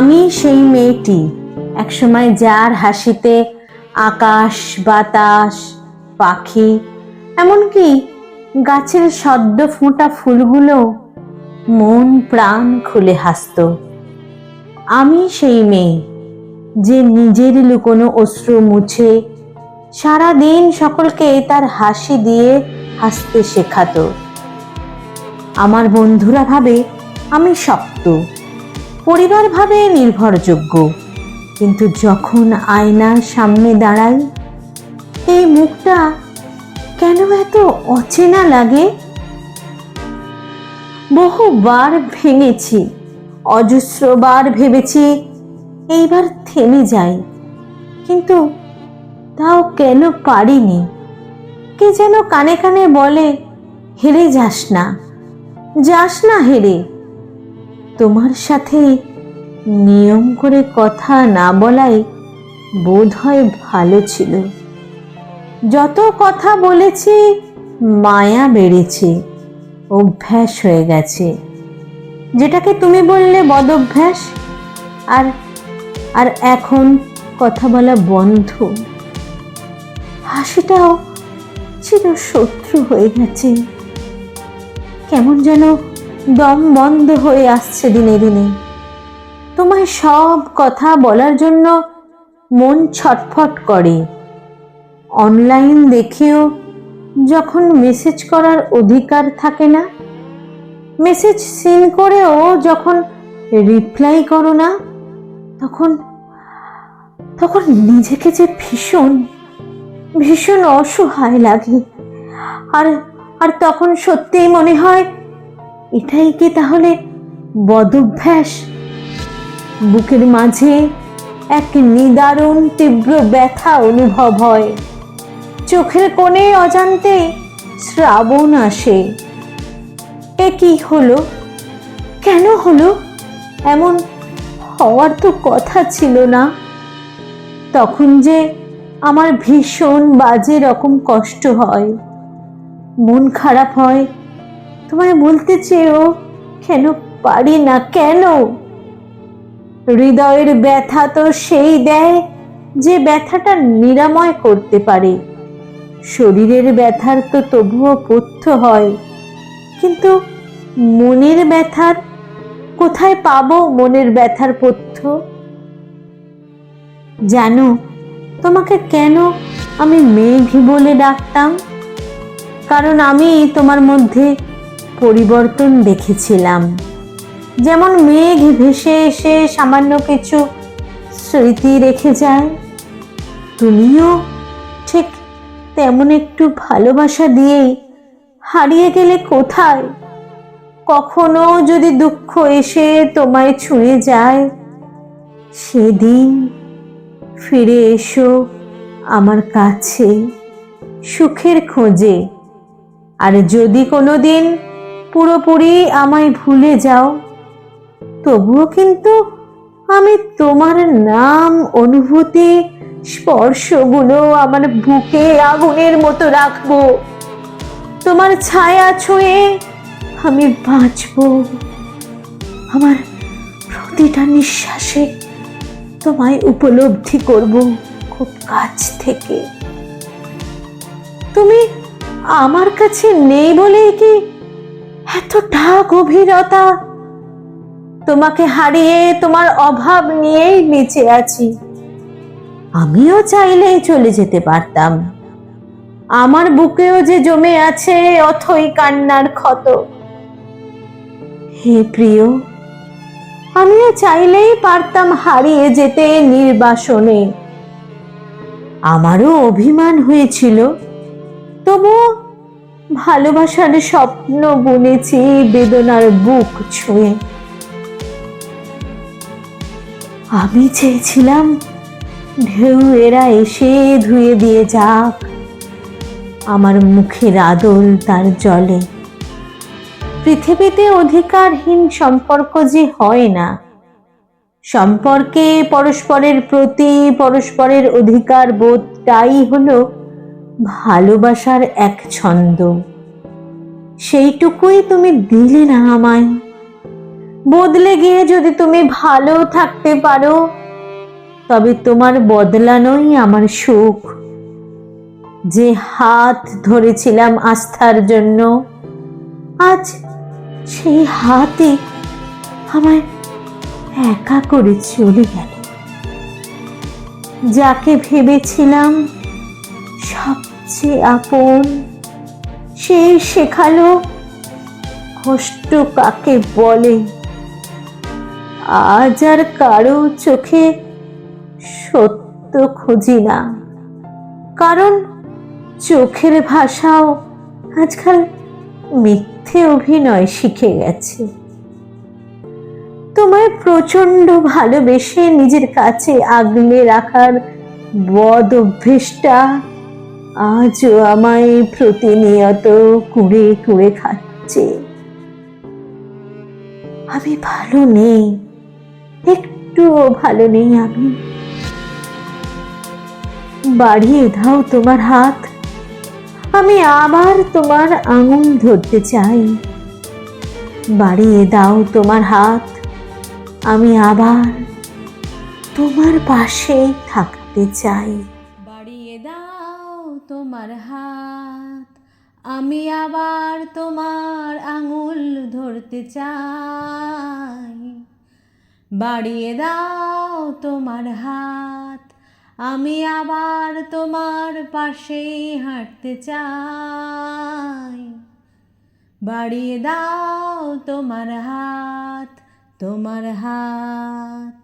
আমি সেই মেয়েটি। একসময় যার হাসিতে আকাশ, বাতাস, পাখি, এমনকি গাছের সদ্য ফোঁটা ফুলগুলো মন, প্রাণ খুলে হাসত। আমি সেই মেয়ে যে নিজের লুকোনো অশ্রু মুছে সারা দিন সকলকে তার হাসি দিয়ে হাসতে শেখাতো। আমার বন্ধুরা ভাবে আমি শক্ত। পরিবার ভাবে নির্ভরযোগ্য। কিন্তু যখন আয়নার সামনে দাঁড়াই, এই মুখটা কেন এত অচেনা লাগে? বহুবার ভেঙেছি, অজস্রবার ভেবেছি এইবার থেমে যাই। কিন্তু তাও কেন পারিনি? কে যেন কানে কানে বলে, হেরে যাস না। যাস না হেরে। তোমার সাথে নিয়ম করে কথা না বলাই বোধ হয় ভালো ছিল। যত কথা বলেছি, মায়া বেড়েছে, অভ্যাস হয়ে গেছে। যেটাকে তুমি বললে বদভ্যাস, আর আর এখন কথা বলা বন্ধ। হাসিটাও ছিল শত্রু হয়ে গেছে। কেমন যেন দম বন্ধ হয়ে আসছে দিনে দিনে। তোমায় সব কথা বলার জন্য মন ছটফট করে। অনলাইন দেখেও যখন মেসেজ করার অধিকার থাকে না, মেসেজ সিন করেও যখন রিপ্লাই করো না, তখন তখন নিজেকে যে ভীষণ ভীষণ অসহায় লাগে। আর আর তখন সত্যিই মনে হয় এটাই কি তাহলে বদভ্যাস? বুকের মাঝে এক নিদারুণ তীব্র ব্যথা অনুভব হয়। চোখের কোণে অজান্তে শ্রাবণ আসে। এ কি হলো? কেন হলো? এমন হওয়ার তো কথা ছিল না। তখন যে আমার ভীষণ বাজে রকম কষ্ট হয়। মন খারাপ হয় তোমায় বলতে চেয়েও কেন পারি না? কেন? হৃদয়ের ব্যথা তো সেই দেয় যে ব্যথাটা নিরাময় করতে পারে। শরীরের ব্যথার তো তবুও পথ্য হয়। কিন্তু মনের ব্যথার কোথায় পাবো মনের ব্যথার পথ্য? জানো, তোমাকে কেন আমি মেঘ বলে ডাকতাম? কারণ আমি তোমার মধ্যে পরিবর্তন দেখেছিলাম। যেমন মেঘ ভেসে এসে সামান্য কিছু স্মৃতি রেখে যায়, তুমিও ঠিক তেমন একটু ভালোবাসা দিয়েই হারিয়ে গেলে কোথায়? কখনো যদি দুঃখ এসে তোমায় ছুঁয়ে যায়, সেদিন ফিরে এসো আমার কাছে সুখের খোঁজে। আর যদি কোনো দিন পুরোপুরি আমায় ভুলে যাও। তবুও কিন্তু আমি তোমার নাম, অনুভূতি, স্পর্শগুলো আমার বুকে আগুনের মতো রাখব। তোমার ছায়া ছুঁয়ে আমি বাঁচবো। আমার প্রতিটা নিঃশ্বাসে তোমায় উপলব্ধি করব খুব কাছ থেকে। তুমি আমার কাছে নেই বলেই কি এতটা গভীরতা। তোমাকে হারিয়ে তোমার অভাব নিয়েই বেঁচে আছি। আমিও চাইলেই চলে যেতে পারতাম। আমার বুকেও যে জমে আছে অথই কান্নার ক্ষত। হে প্রিয়, আমিও চাইলেই পারতাম হারিয়ে যেতে নির্বাসনে। আমারও অভিমান হয়েছিল, তবুও ভালোবাসার স্বপ্ন বুনেছি বেদনার বুক ছুঁয়ে। আমি চেয়েছিলাম ঢেউ এরা এসে ধুয়ে দিয়ে যাক। আমার মুখের আদল তার জলে। পৃথিবীতে অধিকারহীন সম্পর্ক যে হয় না। সম্পর্কে পরস্পরের প্রতি পরস্পরের অধিকার বোধটাই হলো ভালোবাসার এক ছন্দ। সেইটুকুই তুমি দিলে না আমায়। বদলে গিয়ে যদি তুমি ভালো থাকতে পারো, তবে তোমার বদলানোই আমার সুখ। যে হাত ধরেছিলাম আস্থার জন্য, আজ সেই হাতে আমায় একা করে চলে গেল। যাকে ভেবেছিলাম সবচেয়ে আপন, সে শেখালো কষ্ট কাকে বলে। আজ আর কারও চোখে সত্য খুঁজি না। কারণ চোখের ভাষাও আজকাল মিথ্যে অভিনয় শিখে গেছে। তোমায় প্রচণ্ড ভালোবেসে নিজের কাছে আগলে রাখার বদ অভ্যেসটা আজও আমায় প্রতিনিয়ত কুড়ে কুড়ে খাচ্ছে। আমি ভালো নেই, একটুও ভালো নেই আমি। বাড়িয়ে দাও তোমার হাত, আমি আবার তোমার আঙুল ধরতে চাই। বাড়িয়ে দাও তোমার হাত, আমি আবার তোমার পাশেই থাকতে চাই। তোমার হাত, আমি আবার তোমার আঙুল ধরতে চাই। বাড়িয়ে দাও তোমার হাত, আমি আবার তোমার পাশে হাঁটতে চাই। বাড়িয়ে দাও তোমার হাত তোমার হাত।